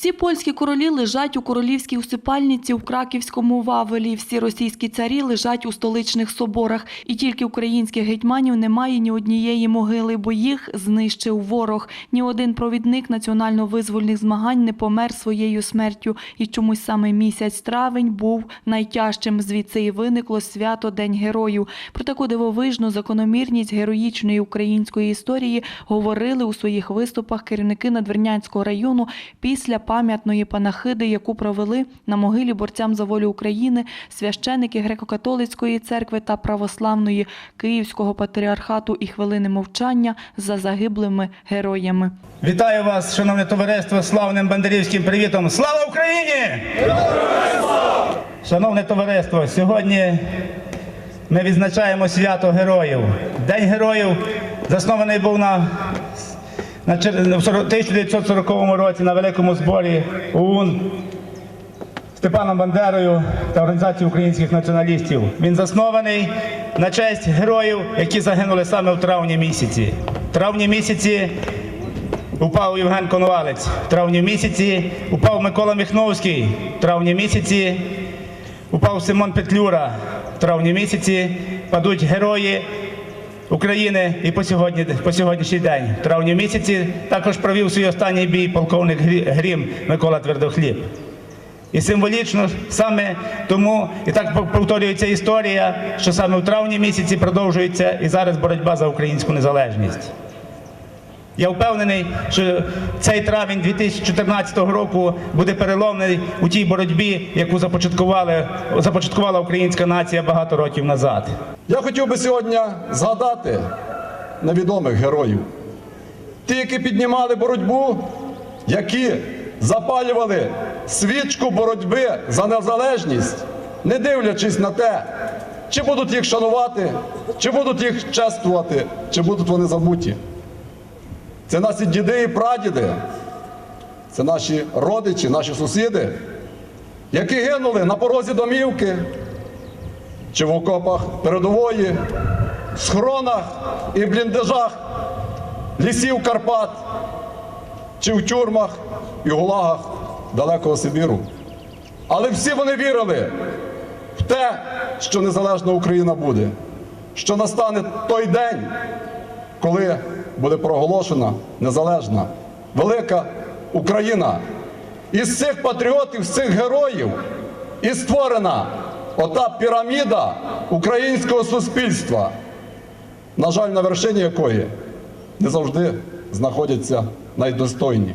Всі польські королі лежать у королівській усипальниці в Краківському Вавелі. Всі російські царі лежать у столичних соборах. І тільки українських гетьманів немає ні однієї могили, бо їх знищив ворог. Ні один провідник національно-визвольних змагань не помер своєю смертю. І чомусь саме місяць травень був найтяжчим. Звідси і виникло свято День героїв. Про таку дивовижну закономірність героїчної української історії говорили у своїх виступах керівники Надвірнянського району після пам'ятної панахиди, яку провели на могилі борцям за волю України священики греко-католицької церкви та православної Київського патріархату і хвилини мовчання за загиблими героями. Вітаю вас, шановне товариство, славним бандерівським привітом. Слава Україні! Шановне товариство, сьогодні ми відзначаємо свято героїв. День героїв заснований був на, в 1940 році на великому зборі ОУН Степаном Бандерою та Організацією українських націоналістів. Він заснований на честь героїв, які загинули саме в травні місяці. В травні місяці упав Євген Коновалець. В травні місяці упав Микола Міхновський. В травні місяці упав Симон Петлюра. В травні місяці падуть герої України і по, сьогодні, по сьогоднішній день. В травні місяці також провів свій останній бій полковник Грім Микола Твердохліб. І символічно саме тому і так повторюється історія, що саме в травні місяці продовжується і зараз боротьба за українську незалежність. Я впевнений, що цей травень 2014 року буде переломний у тій боротьбі, яку започаткувала українська нація багато років назад. Я хотів би сьогодні згадати невідомих героїв. Ті, які піднімали боротьбу, які запалювали свічку боротьби за незалежність, не дивлячись на те, чи будуть їх шанувати, чи будуть їх чествувати, чи будуть вони забуті. Це наші діди і прадіди, це наші родичі, наші сусіди, які гинули на порозі домівки, чи в окопах передової, схронах і бліндажах лісів Карпат, чи в тюрмах і гулагах далекого Сибіру. Але всі вони вірили в те, що незалежна Україна буде, що настане той день, коли буде проголошена незалежна, велика Україна. Із цих патріотів, з цих героїв і створена ота піраміда українського суспільства, на жаль, на вершині якої не завжди знаходяться найдостойні.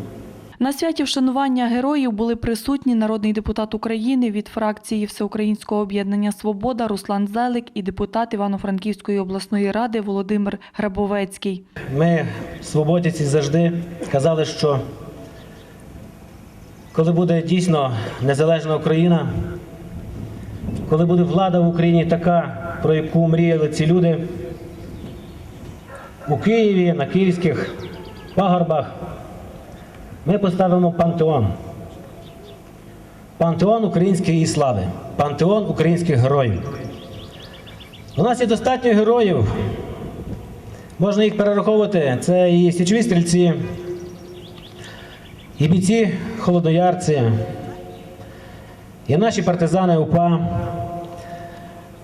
На святі вшанування героїв були присутні народний депутат України від фракції Всеукраїнського об'єднання Свобода Руслан Зелик і депутат Івано-Франківської обласної ради Володимир Грабовецький. Ми, свободівці, завжди казали, що коли буде дійсно незалежна Україна, коли буде влада в Україні така, про яку мріяли ці люди, у Києві, на київських пагорбах, ми поставимо пантеон. Пантеон української слави, пантеон українських героїв. У нас є достатньо героїв, Можна їх перераховувати. Це і січові стрільці, і бійці холодноярці, і наші партизани УПА.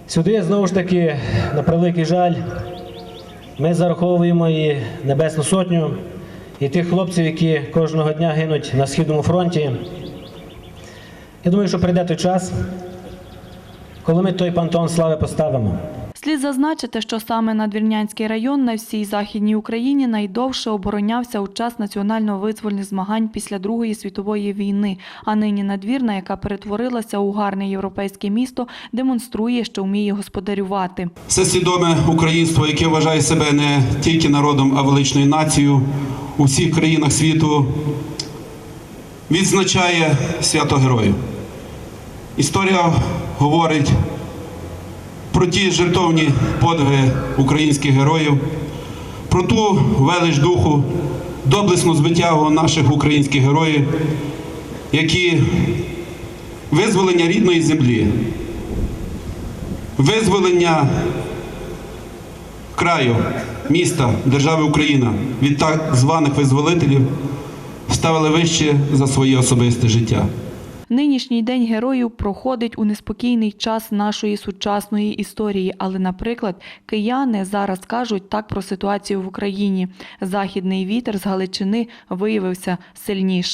Сюди знову ж таки, на превеликий жаль, ми зараховуємо і Небесну Сотню, і тих хлопців, які кожного дня гинуть на Східному фронті. Я думаю, що прийде той час, коли ми той пантеон слави поставимо. Слід зазначити, що саме Надвірнянський район на всій Західній Україні найдовше оборонявся у час національно-визвольних змагань після Другої світової війни. А нині надвірна, яка перетворилася у гарне європейське місто, демонструє, що вміє господарювати. Це свідоме українство, яке вважає себе не тільки народом, а величною нацією у всіх країнах світу, відзначає свято героїв. Історія говорить про ті жертовні подвиги українських героїв, про ту велич духу, доблесну звитягу наших українських героїв, які визволення рідної землі, визволення краю, міста, держави Україна від так званих визволителів ставили вище за своє особисте життя. Нинішній день героїв проходить у неспокійний час нашої сучасної історії. Але, наприклад, кияни зараз кажуть так про ситуацію в Україні. Західний вітер з Галичини виявився сильнішим.